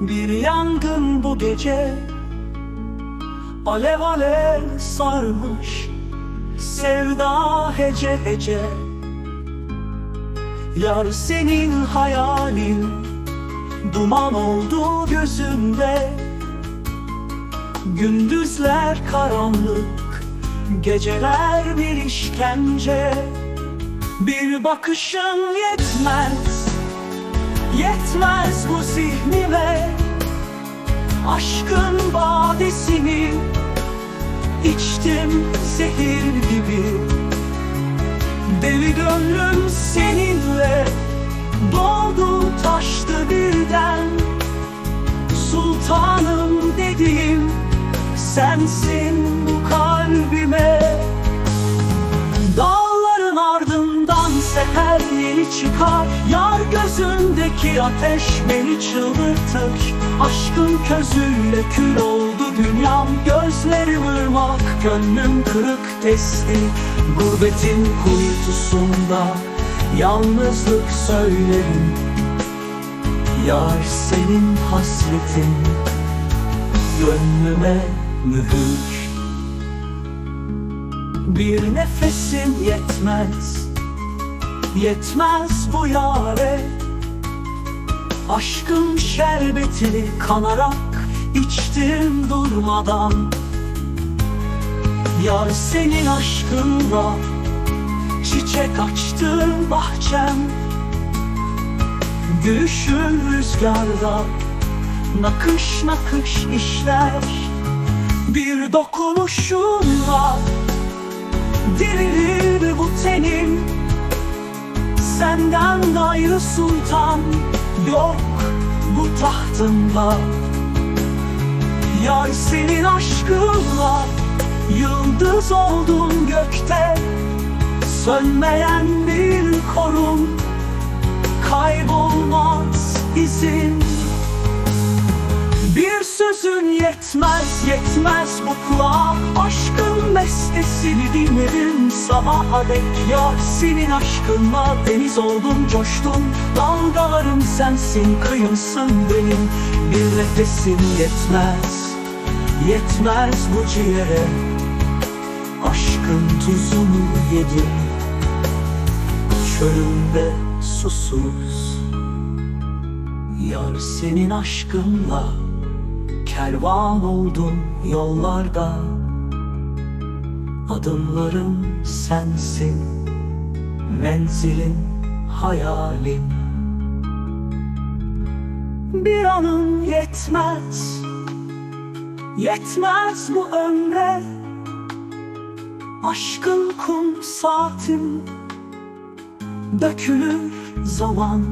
Bir yangın bu gece. Alev alev sarmış Sevda hece hece. Yar senin hayalin Duman oldu gözümde. Gündüzler karanlık Geceler bir işkence. Bir bakışın yetmez Yetmez bu zihnime Aşkın badesini içtim zehir gibi. Deli gönlüm seninle Doldu taştı birden. Sultanım dediğim Sensin bu kalbime. Dağların ardından seher yeni çıkar. Yar gözündeki ateş beni çıldırtır. Aşkın közüyle kül oldu dünyam. Gözlerim ırmak, gönlüm kırık testi. Gurbetin kuytusunda yalnızlık söylerim. Yar senin hasretin. Gönlüme mühür. Bir nefesim yetmez Yetmez bu yare. Aşkın şerbetini kanarak içtim durmadan. Yar senin aşkınla Çiçek açtı bahçem. Gülüşün rüzgarda Nakış nakış işler. Bir dokunuşunla Dirilir bu tenim Senden gayrı sultan Yok bu tahtında Yar senin aşkınla Yıldız oldum gökte. Sönmeyen bir korun Kaybolmaz izin bir sözün yetmez yetmez bu kulağa Aşkın bestesini dinlerim sabaha dek Yar senin aşkınla. Deniz oldum coştum Dalgalarım sensin kıyımsın benim. Bir nefesin yetmez Yetmez bu ciğere. Aşkın tuzunu yedim. Çölümde susuz. Yar senin aşkınla Kervan oldum yollarda. Adımlarım sensin Menzilim hayalim Bir anın yetmez Yetmez bu ömre. Aşkın kum saatim Dökülür zaman